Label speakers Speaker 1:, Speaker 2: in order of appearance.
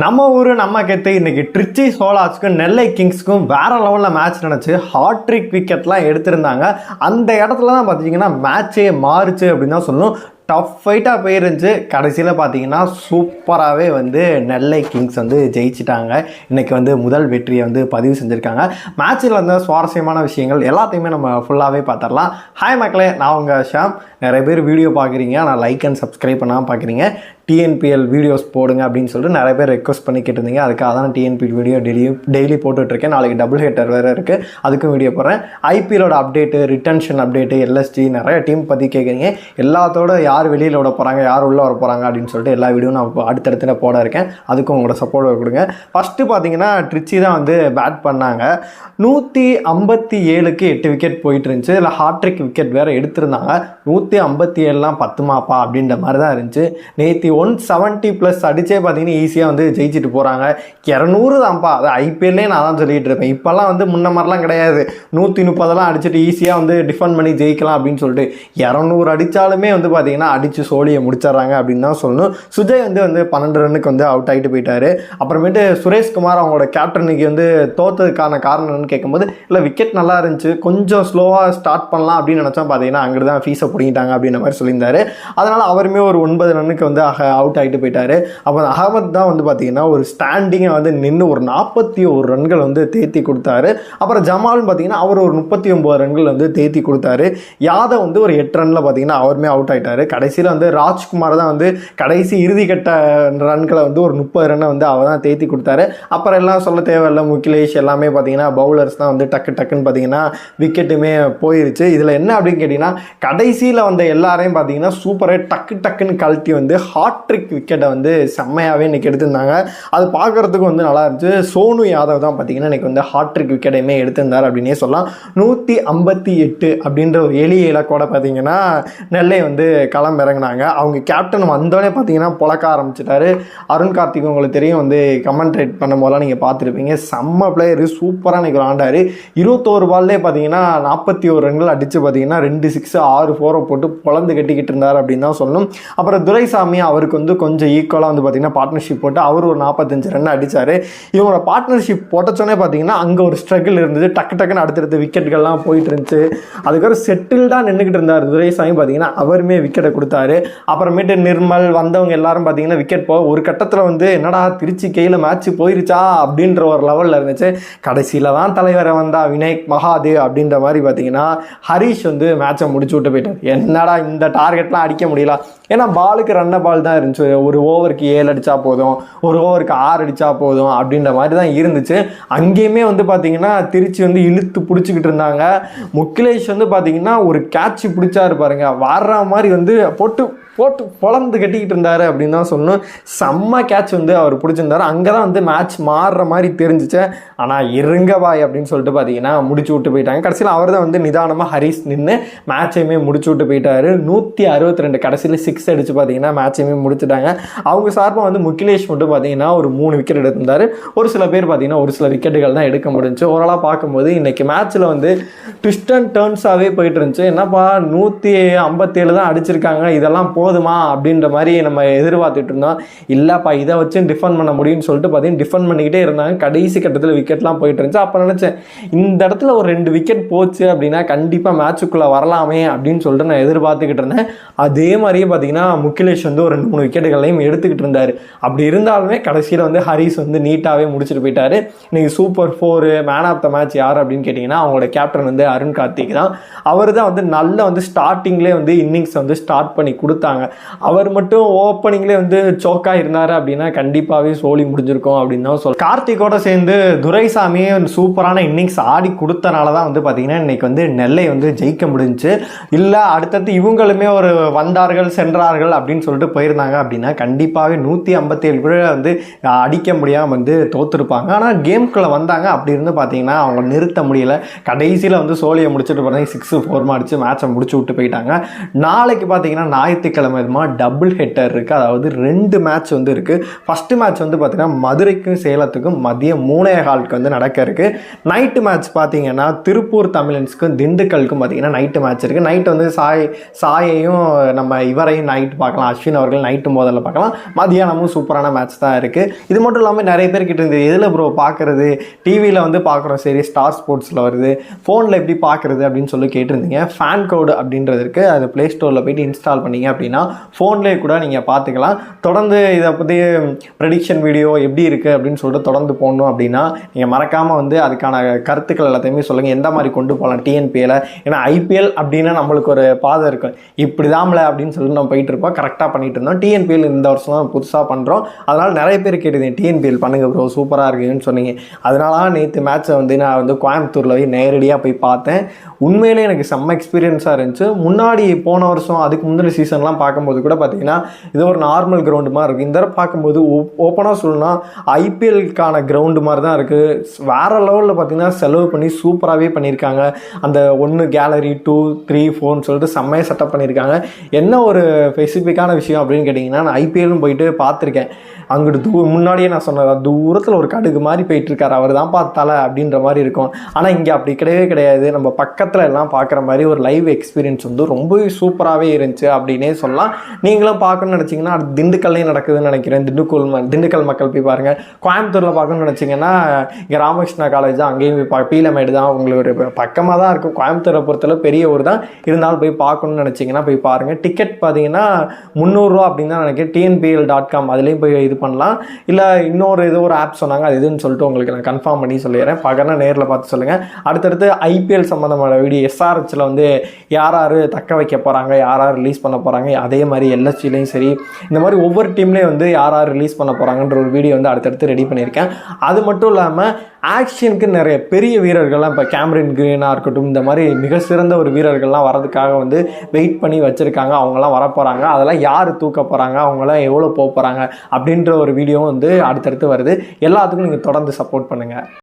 Speaker 1: நம்ம ஊர் நம்ம கெத்து இன்னைக்கு ட்ரிச்சி சோலாஸ்க்கும் நெல்லை கிங்ஸ்க்கும் வேற லெவலில் மேட்ச் நினச்சி ஹாட்ரிக் விக்கெட்லாம் எடுத்திருந்தாங்க. அந்த இடத்துல தான் பார்த்தீங்கன்னா மேட்சே மாறுச்சு அப்படின்னு தான் சொல்லணும். டஃப் ஃபைட்டாக போயிருந்துச்சு. கடைசியில் பார்த்தீங்கன்னா சூப்பராகவே வந்து நெல்லை கிங்ஸ் வந்து ஜெயிச்சிட்டாங்க. இன்றைக்கி வந்து முதல் வெற்றியை வந்து பதிவு செஞ்சுருக்காங்க. மேட்ச்சில் வந்து சுவாரஸ்யமான விஷயங்கள் எல்லாத்தையுமே நம்ம ஃபுல்லாகவே பார்த்துடலாம் ஹாய் மக்களே நான் உங்கள் ஷாம். நிறைய பேர் வீடியோ பார்க்குறீங்க நான் லைக் அண்ட் சப்ஸ்கிரைப் பண்ணாமல் பார்க்குறீங்க டிஎன்பிஎல் வீடியோஸ் போடுங்க அப்படின்னு சொல்லிட்டு நிறைய பேர் ரெக்வஸ்ட் பண்ணி கேட்டிருந்தீங்க. அதுக்காக தான் டிஎன்பிஎல் வீடியோ டெய்லி டெய்லி போட்டுட்ருக்கேன். நாளைக்கு டபுள் ஹேட்டர் வேறு இருக்குது அதுக்கும் வீடியோ போடுறேன். ஐபிஎலோட அப்டேட்டு ரிட்டன்ஷன் அப்டேட்டு எல்எஸ்டி நிறைய டீம் பற்றி கேட்குறீங்க. எல்லாத்தோட யார் வெளியில் விட போகிறாங்க யார் உள்ளே வர போகிறாங்க அப்படின்னு சொல்லிட்டு எல்லா வீடியோ நான் இப்போ அடுத்தடுத்து போட இருக்கேன். அதுக்கும் உங்களோட சப்போர்ட் கொடுங்க. ஃபஸ்ட்டு பார்த்தீங்கன்னா ட்ரிச்சி தான் வந்து பேட் பண்ணாங்க. நூற்றி ஐம்பத்தி ஏழுக்கு எட்டு விக்கெட் போயிட்டு இருந்துச்சு. இல்லை ஹாட்ரிக் விக்கெட் வேறு எடுத்திருந்தாங்க. நூற்றி ஐம்பத்தி ஏழுலாம் பத்துமாப்பா அப்படின்ற மாதிரி தான் இருந்துச்சு. நேற்று ஒன் செவன்ட்டி ப்ளஸ் அடிச்சே பார்த்தீங்கன்னா ஈஸியாக வந்து ஜெயிச்சிட்டு போகிறாங்க இரநூறு தான்ப்பா. அது ஐபிஎல்லே நான் தான் சொல்லிட்டு இருப்பேன். இப்போல்லாம் வந்து முன்ன மாதிரிலாம் கிடையாது. நூற்றி முப்பதெல்லாம் அடிச்சுட்டு ஈஸியாக வந்து டிஃபெண்ட் பண்ணி ஜெயிக்கலாம் அப்படின்னு சொல்லிட்டு இரநூறு அடித்தாலுமே வந்து பார்த்தீங்கன்னா அடித்து சோழியை முடிச்சிடுறாங்க அப்படின்னு தான் சொல்லணும். சுஜய் வந்து வந்து பன்னெண்டு ரன்னுக்கு வந்து அவுட் ஆகிட்டு போயிட்டாரு. அப்புறமேட்டு சுரேஷ்குமார் அவங்களோட கேப்டனுக்கு வந்து தோத்ததுக்கான காரணம் கேட்கும்போது இல்லை விக்கெட் நல்லா இருந்துச்சு. கொஞ்சம் ஸ்லோவாக ஸ்டார்ட் பண்ணலாம் அப்படின்னு நினச்சா பார்த்தீங்கன்னா அங்கிட்டு தான் ஃபீஸை பிடிங்கிட்டாங்க அப்படின்ற மாதிரி சொல்லியிருந்தாரு. அதனால் அவருமே ஒரு ஒன்பது ரன்னுக்கு வந்து அவுட் ஆகிட்டு போயிட்டாரு. அப்போ அகமது தான் வந்து பார்த்தீங்கன்னா ஒரு ஸ்டாண்டிங்கை வந்து நின்று ஒரு நாற்பத்தி ஒரு ரன்கள் வந்து தேத்தி கொடுத்தாரு. அப்புறம் ஜமால்னு பார்த்தீங்கன்னா அவர் ஒரு முப்பத்தி ஒம்பது ரன்கள் வந்து தேத்தி கொடுத்தாரு. யாதவ் வந்து ஒரு எட்டு ரனில் பார்த்தீங்கன்னா அவருமே அவுட் ஆகிட்டாரு கடைசியில் வந்து ராஜ்குமார் தான் வந்து கடைசி இறுதி கட்ட ரன்களை வந்து ஒரு முப்பது ரன்னை வந்து அவர் தான் தேத்தி கொடுத்தாரு. அப்புறம் எல்லாம் சொல்ல தேவையில்ல. முகிலேஷ் எல்லாமே பார்த்தீங்கன்னா பவுலர்ஸ் தான் வந்து டக்கு டக்குன்னு பார்த்தீங்கன்னா விக்கெட்டுமே போயிருச்சு. இதில் என்ன அப்படின்னு கேட்டிங்கன்னா கடைசியில் வந்த எல்லாரையும் பார்த்தீங்கன்னா சூப்பராக டக்கு டக்குன்னு கழட்டி வந்து ஹாட்ரிக் விக்கெட்டை வந்து செம்மையாகவே இன்றைக்கி எடுத்திருந்தாங்க. அது பார்க்குறதுக்கு வந்து நல்லா இருந்துச்சு. சோனு யாதவ் தான் பார்த்தீங்கன்னா இன்றைக்கி வந்து ஹாட்ரிக் விக்கெட்டையுமே எடுத்திருந்தார் அப்படின்னே சொல்லலாம். நூற்றி ஐம்பத்தி எட்டு அப்படின்ற ஒரு எளிய இலக்கோட பார்த்தீங்கன்னா நெல்லை வந்து களம் இறங்கினாங்க அவங்க கேப்டன் வந்தோடனே பார்த்தீங்கன்னா புழக்க ஆரம்பிச்சிட்டாரு. அருண் கார்த்திக் உங்களுக்கு தெரியும் வந்து கமெண்ட்ரேட் பண்ணும் போதெல்லாம் நீங்கள் பார்த்துருப்பீங்க. செம்ம பிளேயர் சூப்பராக இன்றைக்கி விளாண்டாரு இருபத்தோரு பால்லே பார்த்தீங்கன்னா நாற்பத்தி ஒரு ரன்கள் அடித்து பார்த்தீங்கன்னா ரெண்டு சிக்ஸ் ஆறு ஃபோரை போட்டு பொழந்து கட்டிக்கிட்டு இருந்தார் அப்படின்னு தான் சொல்லணும். அப்புறம் துரைசாமி அவர் அவருக்கு வந்து கொஞ்சம் ஈக்குவலாக வந்து பார்த்தீங்கன்னா பார்ட்னர்ஷிப் போட்டு அவர் ஒரு நாற்பத்தஞ்சு ரன் அடித்தார் இவங்களோட பார்ட்னர்ஷிப் போட்டச்சோன்னே பார்த்தீங்கன்னா அங்கே ஒரு ஸ்ட்ரகிள் இருந்தது. டக்கு டக்குன்னு அடுத்தடுத்த விக்கெட்டுகள்லாம் போயிட்டு இருந்துச்சு அதுக்கப்புறம் செட்டில்டாக நின்றுக்கிட்டு இருந்தார். துரைசாமி பார்த்தீங்கன்னா அவருமே விக்கெட்டை கொடுத்தாரு. அப்புறமேட்டு நிர்மல் வந்தவங்க எல்லாரும் பார்த்தீங்கன்னா விக்கெட் போக ஒரு கட்டத்தில் வந்து என்னடா திருச்சி கையில் மேட்ச் போயிருச்சா அப்படின்ற ஒரு லெவலில் இருந்துச்சு. கடைசியில் தான் தலைவரை வந்தா வினய் மகாதேவ் அப்படின்ற மாதிரி பார்த்தீங்கன்னா ஹரிஷ் வந்து மேட்சை முடிச்சு விட்டு போயிட்டார். என்னடா இந்த டார்கெட்லாம் அடிக்க முடியல. ஏன்னா பாலுக்கு ரன்ன பால் தான் இருந்துச்சு. ஒரு ஓவருக்கு ஏழு அடித்தா போதும் ஒரு ஓவருக்கு ஆறு அடித்தா போதும் அப்படின்ற மாதிரி தான் இருந்துச்சு. அங்கேயுமே வந்து பார்த்தீங்கன்னா திருச்சி வந்து இழுத்து பிடிச்சிக்கிட்டு இருந்தாங்க. முக்கிலேஷ் வந்து பார்த்தீங்கன்னா ஒரு கேட்ச் பிடிச்சாரு இருப்பாருங்க வாடுற மாதிரி வந்து போட்டு போட்டு பொழந்து கட்டிக்கிட்டு இருந்தார் அப்படின்னு தான் சொல்லணும். செம்ம கேட்ச் வந்து அவர் பிடிச்சிருந்தாரு. அங்கே தான் வந்து மேட்ச் மாறுற மாதிரி தெரிஞ்சிச்சு. ஆனால் இருங்க பாய் அப்படின்னு சொல்லிட்டு பார்த்தீங்கன்னா முடிச்சு விட்டு போயிட்டாங்க. கடைசியில் அவர் தான் வந்து நிதானமாக ஹரிஸ் நின்று மேட்சையுமே முடிச்சு விட்டு போயிட்டாரு. நூற்றி அறுபத்தி ரெண்டு கடைசியில் சிக்ஸ் அடித்து பார்த்தீங்கன்னா மேட்சையுமே முடிச்சுட்டாங்க. அவங்க சார்பாக வந்து முகிலேஷ் மட்டும் பார்த்தீங்கன்னா ஒரு மூணு விக்கெட் எடுத்திருந்தார். ஒரு சில பேர் பார்த்தீங்கன்னா ஒரு சில விக்கெட்டுகள் தான் எடுக்க முடிஞ்சு ஓரளாக பார்க்கும்போது இன்றைக்கி மேட்ச்சில் வந்து ட்விஸ்ட் அண்ட் டேர்ன்ஸாகவே போயிட்டு இருந்துச்சு. என்னப்பா நூற்றி ஐம்பத்தேழு தான் அடிச்சிருக்காங்க. இதெல்லாம் போ போதுமா அப்படின்ற மாதிரி நம்ம எதிர்பார்த்துட்டு இருந்தோம். இல்லைப்பா இதை வச்சு டிஃபன் பண்ண முடியும்னு சொல்லிட்டு பார்த்தீங்கன்னா டிஃபன் பண்ணிக்கிட்டே இருந்தாங்க. கடைசி கட்டத்தில் விக்கெட்லாம் போயிட்டு இருந்துச்சு. அப்போ நினச்சேன் இந்த இடத்துல ஒரு ரெண்டு விக்கெட் போச்சு அப்படின்னா கண்டிப்பாக மேட்சுக்குள்ளே வரலாமே அப்படின்னு சொல்லிட்டு நான் எதிர்பார்த்துக்கிட்டு இருந்தேன். அதே மாதிரியே பார்த்தீங்கன்னா முகிலேஷ் வந்து ஒரு ரெண்டு மூணு விக்கெட்டுகளையும் எடுத்துக்கிட்டு இருந்தார். அப்படி இருந்தாலுமே கடைசியில் வந்து ஹரிஸ் வந்து நீட்டாகவே முடிச்சுட்டு போயிட்டாரு. இன்னைக்கு super four man of the match யார் அப்படின்னு கேட்டிங்கன்னா அவங்களோட கேப்டன் வந்து அருண் கார்த்திக் தான். அவர் தான் வந்து நல்ல வந்து ஸ்டார்டிங்லேயே வந்து இன்னிங்ஸ் வந்து ஸ்டார்ட் பண்ணி கொடுத்தாங்க. அவர் மட்டும் ஓப்பனிங்லேயே வந்து சோக்காக இருந்தார் அப்படின்னா கண்டிப்பாகவே சோலி முடிஞ்சிருக்கும் அப்படின்னு தான் சொல்ல கார்த்திகோட சேர்ந்து துரைசாமி சூப்பரான இன்னிங்ஸ் ஆடி கொடுத்தனால தான் வந்து பார்த்தீங்கன்னா இன்றைக்கி வந்து நெல்லை வந்து ஜெயிக்க முடிஞ்சு இல்லை அடுத்தடுத்து இவங்களுமே ஒரு வந்தார்கள் சென்றார்கள் அப்படின்னு சொல்லிட்டு போயிருந்தாங்க அப்படின்னா கண்டிப்பாகவே நூற்றி ஐம்பத்தேழு பேர் வந்து அடிக்க முடியாமல் வந்து தோற்றுருப்பாங்க ஆனால் கேம்குள்ளே வந்தாங்க அப்படி இருந்து பார்த்தீங்கன்னா அவங்க நிறுத்த முடியல. கடைசியில் வந்து சோழியை முடிச்சுட்டு பார்த்தீங்கன்னா சிக்ஸு ஃபோர்மா அடிச்சு மேட்சை முடிச்சு விட்டு போயிட்டாங்க. நாளைக்கு பார்த்தீங்கன்னா ஞாயிற்றுக்கிழமை ஞாயிற்றுக்கிழமை இதுமா டபுள் ஹெட்டர் இருக்குது அதாவது ரெண்டு மேட்ச் வந்து இருக்குது ஃபஸ்ட்டு மேட்ச் வந்து பார்த்தீங்கன்னா மதுரைக்கும் சேலத்துக்கும் மதியம் மூணே காலுக்கு வந்து நடக்க இருக்குது நைட்டு மேட்ச் பார்த்தீங்கன்னா திருப்பூர் தமிழன்ஸுக்கும் திண்டுக்கலுக்கும் பார்த்தீங்கன்னா நைட்டு மேட்ச் இருக்குது நைட்டு வந்து சாய் சாயையும் நம்ம இவரையும் நைட்டு பார்க்கலாம். அஸ்வின் அவர்கள் நைட்டு முதல்ல பார்க்கலாம். மதியானமும் சூப்பரான மேட்ச் தான் இருக்குது இது மட்டும் இல்லாமல் நிறைய பேர் கிட்ட இருந்து எதில் ப்ரோ பார்க்குறது டிவியில் வந்து பார்க்குறோம் சரி ஸ்டார் ஸ்போர்ட்ஸில் வருது. ஃபோனில் எப்படி பார்க்குறது அப்படின்னு சொல்லி கேட்டிருந்தீங்க. ஃபேன் கோடு அப்படின்றது இருக்குது அது ப்ளே ஸ்டோரில் போயிட்டு இன்ஸ்டால் பண்ணிங்க அப்படின்னா ஃபோன்லேயே கூட நீங்கள் பார்த்துக்கலாம். தொடர்ந்து இதை பற்றி ப்ரெடிக்ஷன் வீடியோ எப்படி இருக்குது அப்படின்னு சொல்லிட்டு தொடர்ந்து போடணும் அப்படின்னா நீங்கள் மறக்காமல் வந்து அதுக்கான கருத்துக்கள் எல்லாத்தையுமே சொல்லுங்கள் எந்த மாதிரி கொண்டு போகலாம்? டிஎன்பிஎல ஏன்னா ஐபிஎல் அப்படின்னா நம்மளுக்கு ஒரு பாதை இருக்கும் இப்படி தான்ல அப்படின்னு சொல்லிட்டு நம்ம போயிட்டு இருப்போம். கரெக்டாக பண்ணிட்டு இருந்தோம். டிஎன்பிஎல் இந்த வருஷம் தான் புதுசாக பண்ணுறோம் அதனால் நிறைய பேர் கேட்டுருந்தேன் டிஎன்பிஎல் பண்ணுங்க ப்ரோ சூப்பராக இருக்குன்னு சொன்னீங்க. அதனால நேற்று மேட்ச்சை வந்து நான் வந்து கோயம்புத்தூரில் போய் நேரடியாக போய் பார்த்தேன். உண்மையிலே எனக்கு செம்ம எக்ஸ்பீரியன்ஸாக இருந்துச்சு. முன்னாடி போன வருஷம் அதுக்கு முந்தின சீசன்லாம் பார்க்கும்போது கூட பார்த்தீங்கன்னா இது ஒரு நார்மல் கிரவுண்டு மாதிரி இருக்குது இந்த தடவை பார்க்கும்போது ஓப்பனாக சொல்லணும்னா ஐபிஎல்க்கான கிரவுண்டு மாதிரி தான் இருக்குது வேறு லெவலில் பார்த்தீங்கன்னா செலவு பண்ணி சூப்பராகவே பண்ணியிருக்காங்க. அந்த ஒன்று கேலரி டூ த்ரீ ஃபோர்னு சொல்லிட்டு செம்மையாக செட்டப் பண்ணியிருக்காங்க. என்ன ஒரு ஸ்பெசிஃபிக்கான விஷயம் அப்படின்னு கேட்டிங்கன்னா நான் ஐபிஎல்லும் போயிட்டு பார்த்துருக்கேன். அங்கிட்டு தூ முன்னாடியே நான் சொன்னேன் தூரத்தில் ஒரு கடுகு மாதிரி போயிட்டுருக்காரு. அவர் தான் பார்த்தால அப்படின்ற மாதிரி இருக்கும். ஆனால் இங்கே அப்படி கிடையவே கிடையாது. நம்ம பக்கத்தில் எல்லாம் பார்க்குற மாதிரி ஒரு லைவ் எக்ஸ்பீரியன்ஸ் வந்து ரொம்பவே சூப்பராகவே இருந்துச்சு அப்படின்னே சொல்லலாம். நீங்களும் பார்க்கணும்னு நினச்சிங்கன்னா அது திண்டுக்கல்லையும் நடக்குதுன்னு நினைக்கிறேன். திண்டுக்கல் திண்டுக்கல் மக்கள் போய் பாருங்கள் கோயம்புத்தூரில் பார்க்கணும்னு நினச்சிங்கன்னா இங்கே ராமகிருஷ்ணா காலேஜ் தான். அங்கேயும் போய் பா பீலமேடு தான். உங்களுக்கு ஒரு பக்கமாக தான் இருக்கும். கோயம்புத்தூரை பொறுத்தளவு பெரிய ஊர் தான். இருந்தாலும் போய் பார்க்கணும்னு நினச்சிங்கன்னா போய் பாருங்கள் டிக்கெட் பார்த்தீங்கன்னா முந்நூறுரூவா அப்படின்னு தான் நினைக்கிறேன். டிஎன்பிஎல் டாட் காம் அதுலேயும் போய் இது பண்ணலாம். இல்லை இன்னொரு ஏதோ ஒரு ஆப் சொன்னாங்க. அது எதுன்னு சொல்லிட்டு உங்களுக்கு நான் கன்ஃபார்ம் பண்ணி சொல்லிடுறேன். பார்க்கறனா நேரில் பார்த்து சொல்லுங்கள் அடுத்தடுத்து ஐபிஎல் சம்மந்தமான வீடியோ எஸ்ஆர்ஹெச்சில் வந்து யார் யார் தக்க வைக்க போகிறாங்க யார் யார் ரிலீஸ் பண்ண போகிறாங்க அதே மாதிரி எல்எஸ்சிலையும் சரி இந்த மாதிரி ஒவ்வொரு டீம்லேயும் வந்து யார் யார் ரிலீஸ் பண்ண போகிறாங்கன்ற ஒரு வீடியோ வந்து அடுத்தடுத்து ரெடி பண்ணியிருக்கேன். அது மட்டும் இல்லாமல் ஆக்ஷனுக்கு நிறைய பெரிய வீரர்கள்லாம் இப்போ கேமரின் கிரீனாக இருக்கட்டும் இந்த மாதிரி மிக சிறந்த ஒரு வீரர்கள்லாம் வரதுக்காக வந்து வெயிட் பண்ணி வச்சுருக்காங்க. அவங்களாம் வரப்போகிறாங்க அதெல்லாம் யார் தூக்க போகிறாங்க அவங்களாம் எவ்வளோ போக போகிறாங்க அப்படின்ற ஒரு வீடியோவும் வந்து அடுத்தடுத்து வருது. எல்லாத்துக்கும் நீங்கள் தொடர்ந்து சப்போர்ட் பண்ணுங்கள்